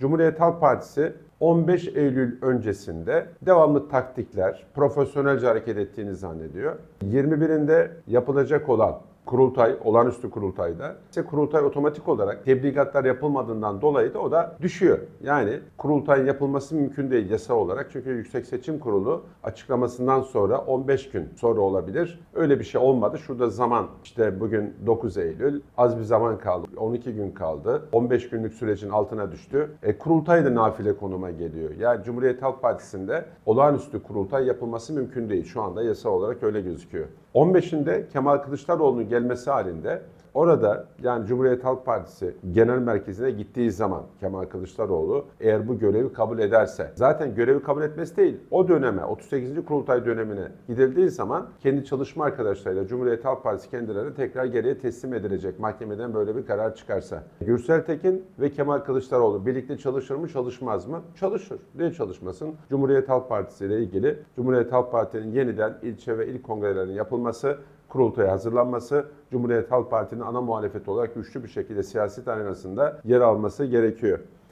Cumhuriyet Halk Partisi 15 Eylül öncesinde devamlı taktikler, profesyonelce hareket ettiğini zannediyor. 21'inde yapılacak olan kurultay, olağanüstü kurultayda ise kurultay otomatik olarak tebligatlar yapılmadığından dolayı da o da düşüyor. Yani kurultayın yapılması mümkün değil yasa olarak. Çünkü Yüksek Seçim Kurulu açıklamasından sonra 15 gün sonra olabilir. Öyle bir şey olmadı. Şurada zaman işte bugün 9 Eylül az bir zaman kaldı. 12 gün kaldı. 15 günlük sürecin altına düştü. E, kurultay da nafile konuma geliyor. Yani Cumhuriyet Halk Partisi'nde olağanüstü kurultay yapılması mümkün değil. Şu anda yasa olarak öyle gözüküyor. 15'inde Kemal Kılıçdaroğlu'nun gelmesi halinde Orada yani Cumhuriyet Halk Partisi genel merkezine gittiği zaman Kemal Kılıçdaroğlu eğer bu görevi kabul ederse zaten görevi kabul etmesi değil o döneme 38. kurultay dönemine gidildiği zaman kendi çalışma arkadaşlarıyla Cumhuriyet Halk Partisi kendilerini tekrar geriye teslim edilecek mahkemeden böyle bir karar çıkarsa. Gürsel Tekin ve Kemal Kılıçdaroğlu birlikte çalışır mı çalışmaz mı? Çalışır. Niye çalışmasın? Cumhuriyet Halk Partisi ile ilgili Cumhuriyet Halk Parti'nin yeniden ilçe ve il kongrelerinin yapılması kurultaya hazırlanması, Cumhuriyet Halk Parti'nin ana muhalefeti olarak güçlü bir şekilde siyaset arenasında yer alması gerekiyor.